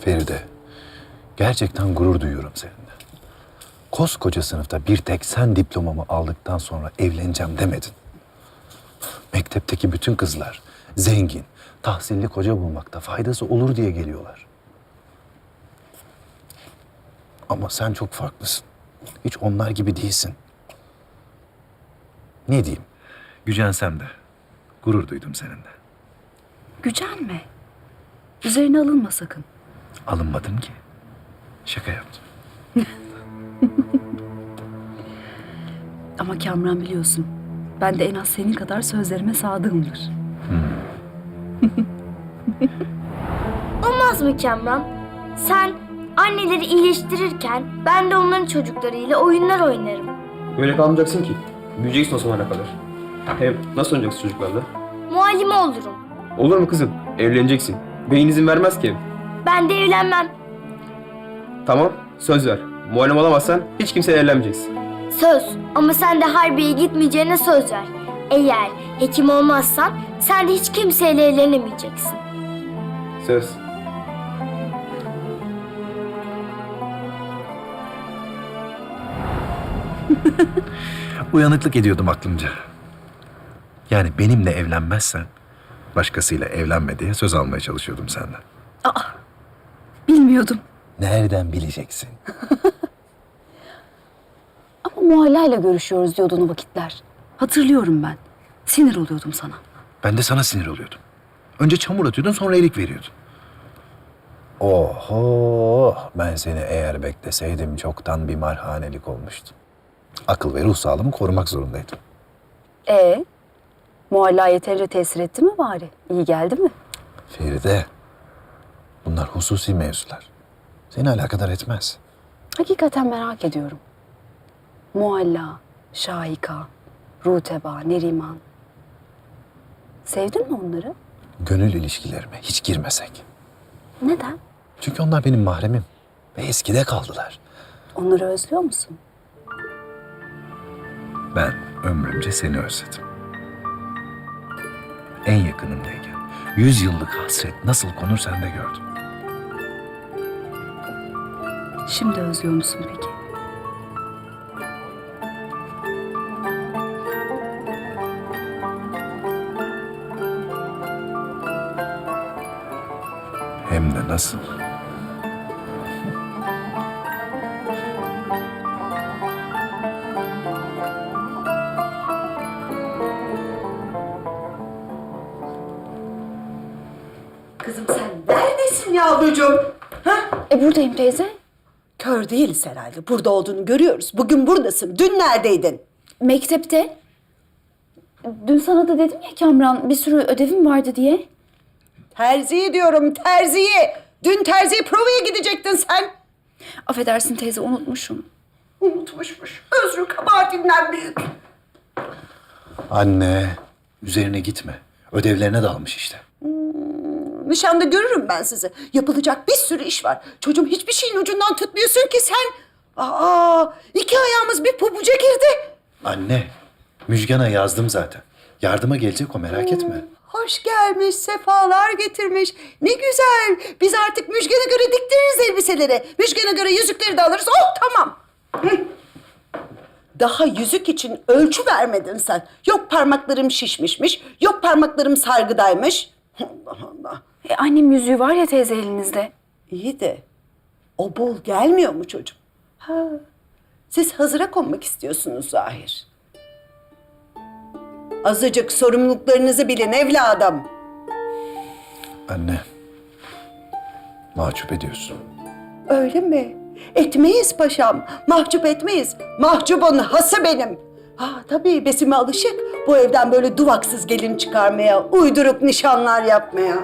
Feride, gerçekten gurur duyuyorum seninle. Koskoca sınıfta bir tek sen diplomamı aldıktan sonra evleneceğim demedin. Mektepteki bütün kızlar zengin, tahsilli koca bulmakta faydası olur diye geliyorlar. Ama sen çok farklısın. Hiç onlar gibi değilsin. Ne diyeyim? Gücensem de gurur duydum seninle. Gücenme. Üzerine alınma sakın. Alınmadım ki. Şaka yaptım. Ama Kamran biliyorsun. Ben de en az senin kadar sözlerime sadığımdır. Olmaz mı Kemran? Sen anneleri iyileştirirken ben de onların çocuklarıyla oyunlar oynarım. Böyle kalmayacaksın ki. Büyüyeceksin o zamana kadar. Hem nasıl oynayacaksın çocuklarla? Muallime olurum. Olur mu kızım? Evleneceksin. Beyin izin vermez ki. Ben de evlenmem. Tamam, söz ver. Muallim olamazsan hiç kimseyle evlenmeyeceksin. Söz. Ama sen de harbiye gitmeyeceğine söz ver. Eğer hekim olmazsan sen de hiç kimseyle evlenemeyeceksin. Söz. Uyanıklık ediyordum aklımca. Yani benimle evlenmezsen başkasıyla evlenme diye söz almaya çalışıyordum senden. Bilmiyordum. Nereden bileceksin? Ama Muhalla'yla görüşüyoruz diyordun o vakitler. Hatırlıyorum ben. Sinir oluyordum sana. Ben de sana sinir oluyordum. Önce çamur atıyordun sonra erik veriyordun. Oho! Ben seni eğer bekleseydim çoktan bir marhanelik olmuştum. Akıl ve ruh sağlığımı korumak zorundaydım. Ee, Muhalla yeterince tesir etti mi bari? İyi geldi mi? Feride, bunlar hususi mevzular. Seni alakadar etmez. Hakikaten merak ediyorum. Mualla, Şahika, Ruteba, Neriman. Sevdin mi onları? Gönül ilişkilerime hiç girmesek. Neden? Çünkü onlar benim mahremim ve eskide kaldılar. Onları özlüyor musun? Ben ömrümce seni özledim. En yakınımdayken yüz yıllık hasret nasıl konur sen de gördüm. Şimdi özlüyor musun peki? Hem de nasıl. Kızım sen neredesin yavrucuğum? E buradayım teyze. Kör değiliz herhalde. Burada olduğunu görüyoruz. Bugün buradasın. Dün neredeydin? Mektepte. Dün sana da dedim ya Kamran bir sürü ödevim vardı diye. Terziyi diyorum terziyi. Dün terziye provaya gidecektin sen. Affedersin teyze unutmuşum. Unutmuşmuş. Özrü kabahatinden büyük. Anne, üzerine gitme. Ödevlerine dalmış işte. Nişanda görürüm ben sizi. Yapılacak bir sürü iş var. Çocuğum hiçbir şeyin ucundan tutmuyorsun ki sen. Aa, iki ayağımız bir pabuca girdi. Anne, Müjgan'a yazdım zaten. Yardıma gelecek o merak etme. Hoş gelmiş, sefalar getirmiş. Ne güzel. Biz artık Müjgan'a göre diktiririz elbiseleri. Müjgan'a göre yüzükleri de alırız. Oh tamam. Hı. Daha yüzük için ölçü vermedin sen. Yok parmaklarım şişmişmiş, yok parmaklarım sargıdaymış. Allah Allah. E, annem yüzüğü var ya teyze elinizde. İyi de o bol gelmiyor mu çocuğum? Ha, siz hazıra konmak istiyorsunuz zahir. Azıcık sorumluluklarınızı bilin evladım. Anne, mahcup ediyorsun. Öyle mi? Etmeyiz paşam. Mahcup etmeyiz. Mahcubun hası benim. Ha tabii Besime alışık. Bu evden böyle duvaksız gelin çıkarmaya, uyduruk nişanlar yapmaya.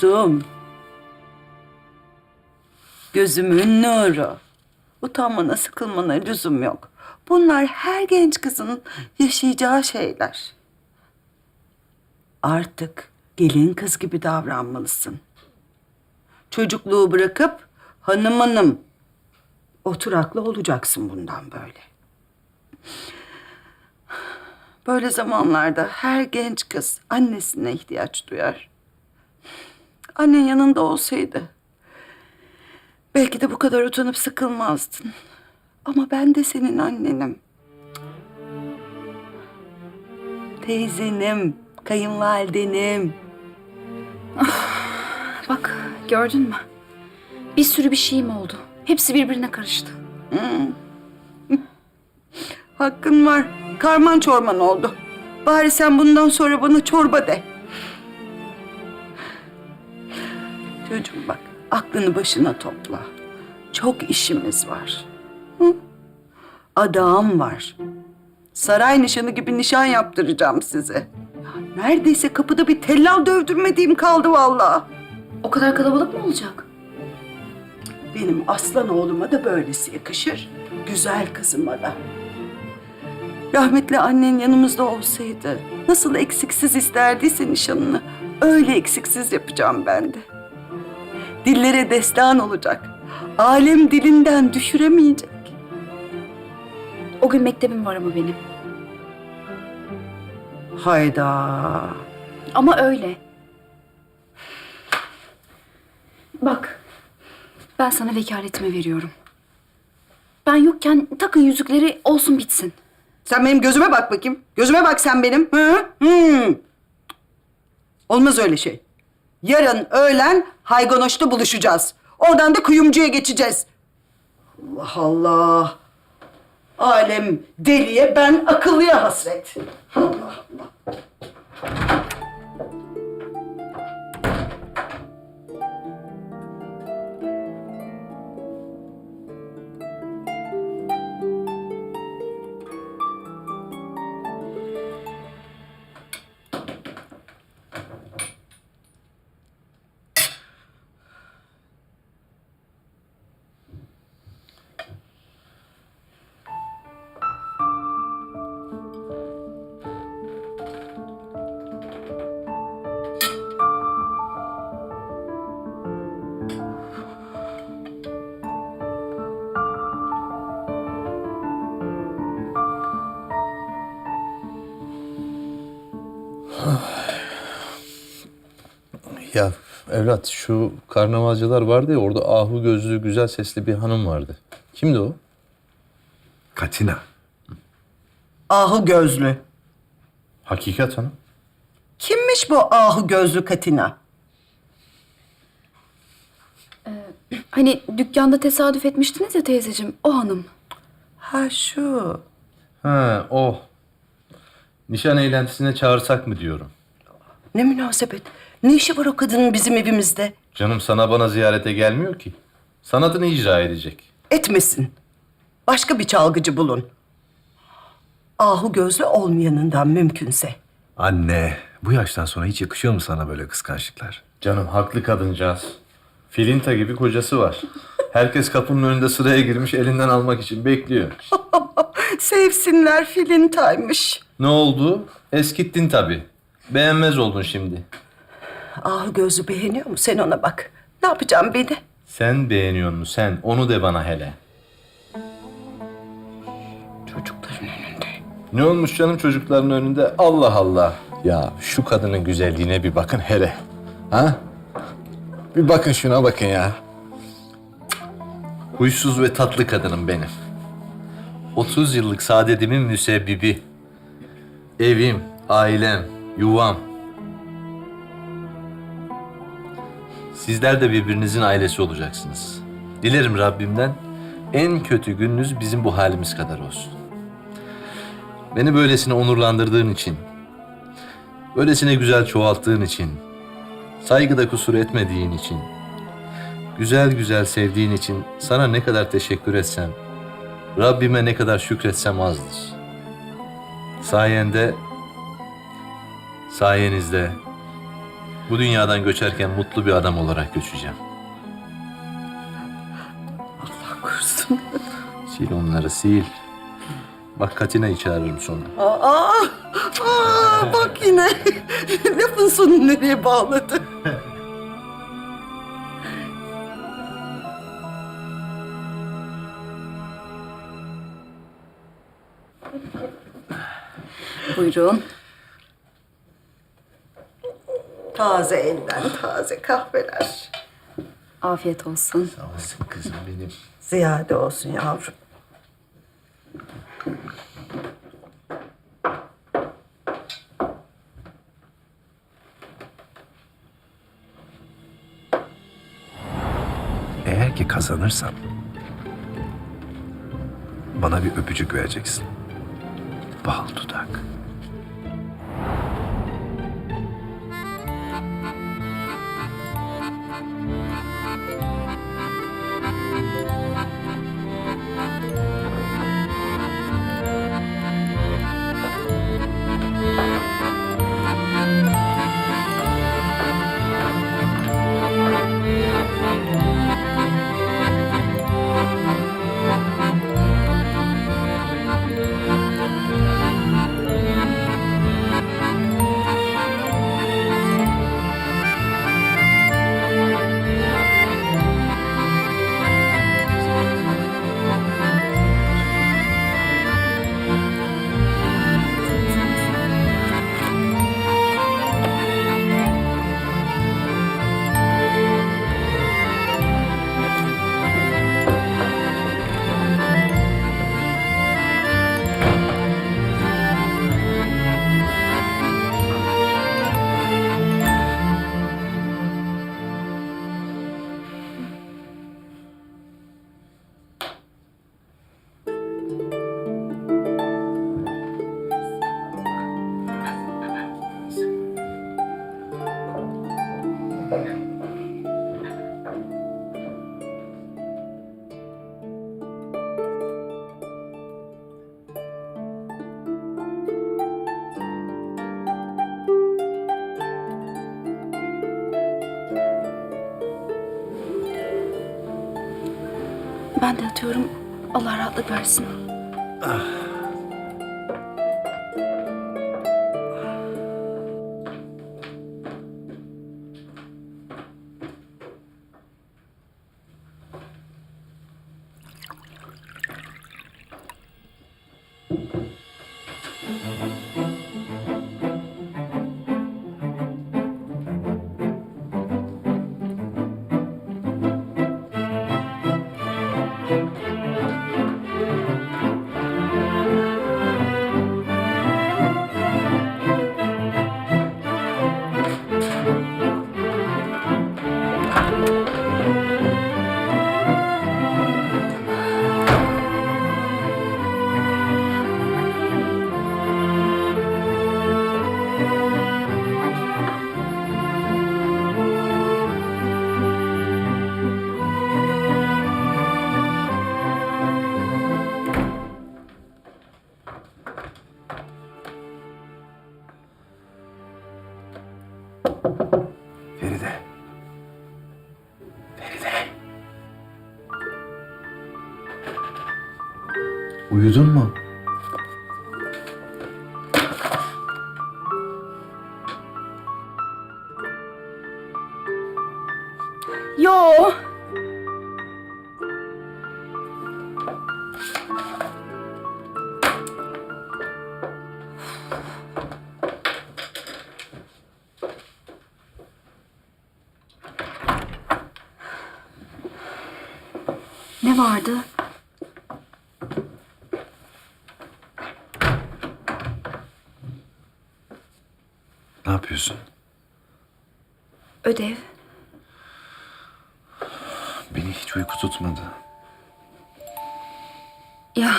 Kuzum, Gözümün nuru. Utanmana, sıkılmana lüzum yok. Bunlar her genç kızın yaşayacağı şeyler. Artık gelin kız gibi davranmalısın. Çocukluğu bırakıp hanım hanım oturaklı olacaksın bundan böyle. Böyle zamanlarda her genç kız annesine ihtiyaç duyar. Annen yanında olsaydı belki de bu kadar utanıp sıkılmazdın. Ama ben de senin annenim. Teyzenim, kayınvalidenim. Bak gördün mü? Bir sürü bir şeyim oldu. Hepsi birbirine karıştı. Hakkın var. Karman çorman oldu. Bari sen bundan sonra bana çorba de. Çocuğum bak, aklını başına topla. Çok işimiz var. Hı? Adağım var. Saray nişanı gibi nişan yaptıracağım size. Ya neredeyse kapıda bir tellal dövdürmediğim kaldı vallahi. O kadar kalabalık mı olacak? Benim aslan oğluma da böylesi yakışır. Güzel kızıma da. Rahmetli annen yanımızda olsaydı nasıl eksiksiz isterdiyse nişanını öyle eksiksiz yapacağım ben de. Dillere destan olacak. Alem dilinden düşüremeyecek. O gün mektebim var ama benim. Hayda. Ama öyle. Bak, ben sana vekaletimi veriyorum. Ben yokken takın yüzükleri olsun bitsin. Sen benim gözüme bak bakayım. Gözüme bak sen benim. Hı? Hı. Olmaz öyle şey. Yarın öğlen Haygonoş'ta buluşacağız. Oradan da kuyumcuya geçeceğiz. Allah Allah. Alem deliye ben akıllıya hasret. Allah Allah. Ya evlat şu karnavalcılar vardı ya orada ahu gözlü güzel sesli bir hanım vardı. Kimdi o? Katina. Ahu gözlü. Hakikat hanım. Kimmiş bu ahu gözlü Katina? Hani dükkanda tesadüf etmiştiniz ya teyzeciğim, o hanım. Ha şu. Ha o. Nişan eğlentisine çağırsak mı diyorum. Ne münasebet. Ne işi var o kadının bizim evimizde? Canım sana bana ziyarete gelmiyor ki. Sanatını icra edecek. Etmesin. Başka bir çalgıcı bulun. Ahu gözlü olmayanından mümkünse. Anne, bu yaştan sonra hiç yakışıyor mu sana böyle kıskançlıklar? Canım haklı kadıncağız. Filinta gibi kocası var. Herkes kapının önünde sıraya girmiş elinden almak için bekliyor. Sevsinler filintaymış. Ne oldu? Eskittin tabii. Beğenmez oldun şimdi. Ahu gözlü beğeniyor mu? Sen ona bak. Ne yapacağım beni? Sen beğeniyor musun sen? Onu de bana hele. Çocukların önünde. Ne olmuş canım çocukların önünde? Allah Allah. Ya şu kadının güzelliğine bir bakın hele. Ha? Bir bakın şuna bakın ya. Huysuz ve tatlı kadınım benim. 30 yıllık saadetimin müsebbibi. Evim, ailem, yuvam. Sizler de birbirinizin ailesi olacaksınız. Dilerim Rabbimden en kötü gününüz bizim bu halimiz kadar olsun. Beni böylesine onurlandırdığın için, böylesine güzel çoğalttığın için, saygıda kusur etmediğin için, güzel güzel sevdiğin için sana ne kadar teşekkür etsem, Rabbime ne kadar şükretsem azdır. Sayende, sayenizde bu dünyadan göçerken mutlu bir adam olarak göçeceğim. Allah korusun. Sil onları sil. Bak Katina'yı çağırırım sonra. Aa, aa, aa bak yine lafın sonu nereye bağladı. Buyurun. Taze elden taze kahveler. Afiyet olsun. Sağ olasın kızım benim. Ziyade olsun yavrum. Eğer ki kazanırsam bana bir öpücük vereceksin. Bal dudak. Ben de atıyorum. Allah rahatlık versin. Feride. Uyudun mu? Yo. Ödev. Beni hiç uyku tutmadı. Ya.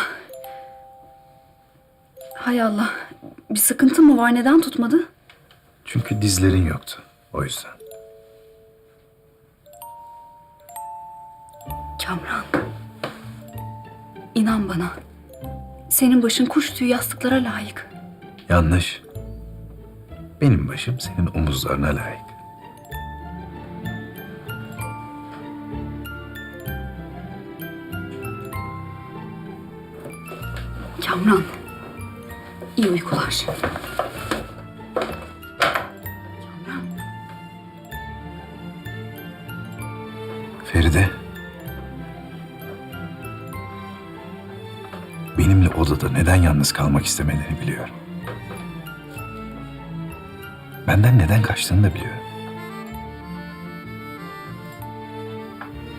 Hay Allah. Bir sıkıntı mı var? Neden tutmadı? Çünkü dizlerin yoktu. O yüzden. Kamran. İnan bana. Senin başın kuş tüyü yastıklara layık. Yanlış. Benim başım senin omuzlarına layık. Kamran. iyi uykular. Kamran. Feride. Benimle odada neden yalnız kalmak istemediğini biliyorum. Benden neden kaçtığını da biliyorum.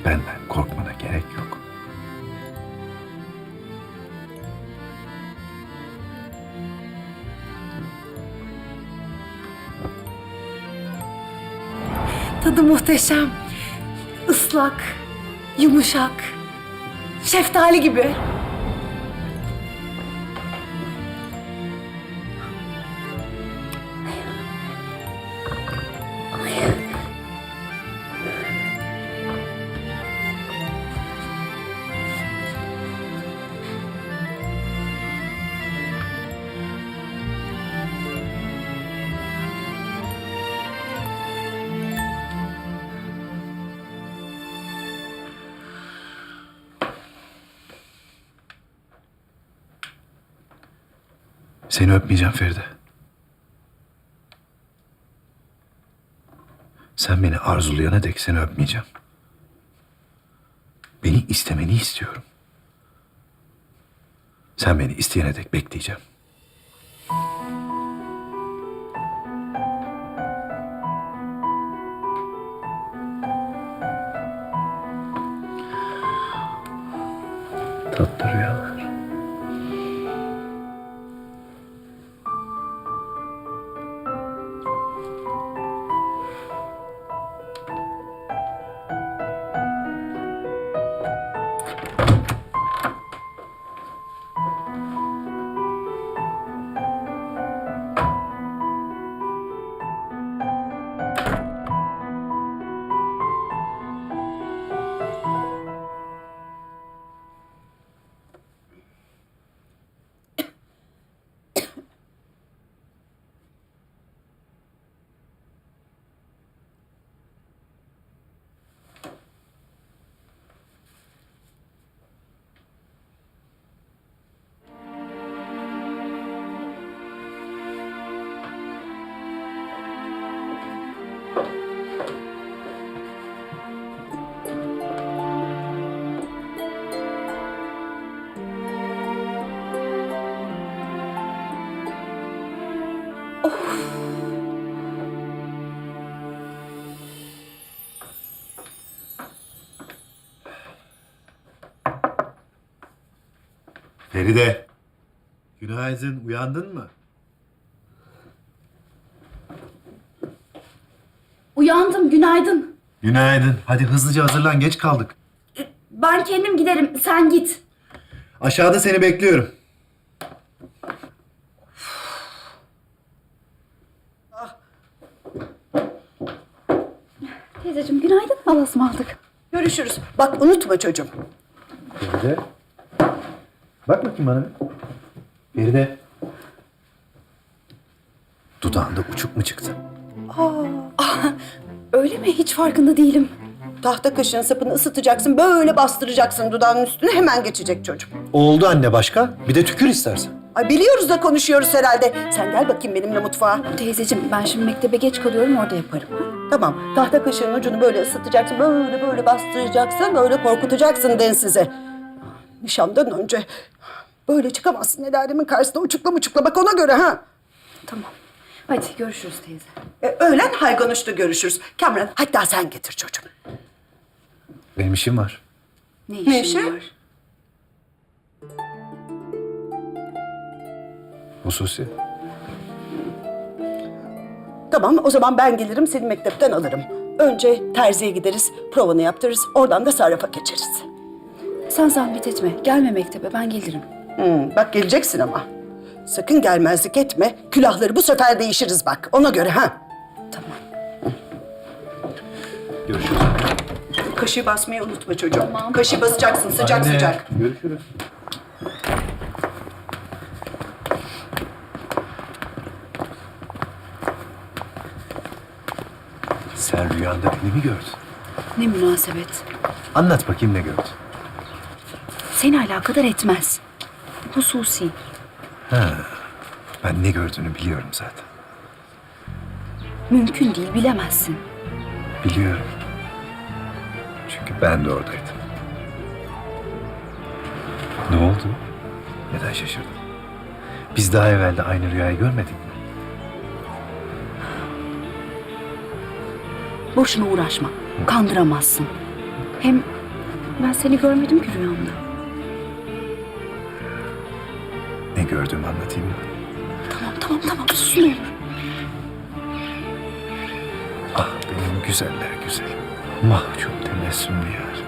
Benden Tadı muhteşem. Islak, yumuşak, şeftali gibi. Seni öpmeyeceğim Feride. Sen beni arzulayana dek seni öpmeyeceğim. Beni istemeni istiyorum. Sen beni isteyene dek bekleyeceğim. Feride. Günaydın. Uyandın mı? Uyandım, günaydın. Günaydın. Hadi hızlıca hazırlan. Geç kaldık. Ben kendim giderim, sen git. Aşağıda seni bekliyorum. Teyzeciğim günaydın. Allah'a ısmarladık. Görüşürüz. Bak unutma çocuğum. Feride. Bak bakayım bana. Feride. Dudağında uçuk mu çıktı? Öyle mi? Hiç farkında değilim. Tahta kaşığın sapını ısıtacaksın, böyle bastıracaksın dudağının üstüne hemen geçecek çocuğum. Oldu anne başka. Bir de tükür istersen. Ay biliyoruz da konuşuyoruz herhalde. Sen gel bakayım benimle mutfağa. Teyzeciğim ben şimdi mektebe geç kalıyorum orada yaparım. Tamam, tahta kaşığın ucunu böyle ısıtacaksın, böyle böyle bastıracaksın, böyle korkutacaksın densize. Nişandan önce böyle çıkamazsın alemin karşısına uçukla muçukla bak ona göre ha. Tamam. Hadi görüşürüz teyze. E, öğlen Hayganuş'ta görüşürüz. Kamran hatta sen getir çocuğum. Benim işim var. Ne işin işi? var? Hususi. Tamam o zaman ben gelirim seni mektepten alırım. Önce terziye gideriz, provanı yaptırırız. Oradan da sarrafa geçeriz. Sen zahmet etme. Gelme mektebe ben gelirim. Hmm, bak geleceksin ama. Sakın gelmezlik etme. Külahları bu sefer değişiriz bak. Ona göre ha. Tamam. Görüşürüz. Kaşığı basmayı unutma çocuğum. Kaşığı basacaksın sıcak sıcak. Görüşürüz. Sen rüyanda beni mi gördün? Ne münasebet. Anlat bakayım ne gördün? Seni alakadar etmez. Hususi. Ben ne gördüğünü biliyorum zaten. Mümkün değil bilemezsin. Biliyorum. Çünkü ben de oradaydım. Ne oldu? Neden şaşırdın? Biz daha evvel de aynı rüyayı görmedik mi? Boşuna uğraşma. Kandıramazsın. Hem ben seni görmedim ki rüyamda. Gördüğümü anlatayım mı? Tamam tamam tamam sus ne olur. Ah benim güzeller güzelim. Mahcup tebessümlü yar.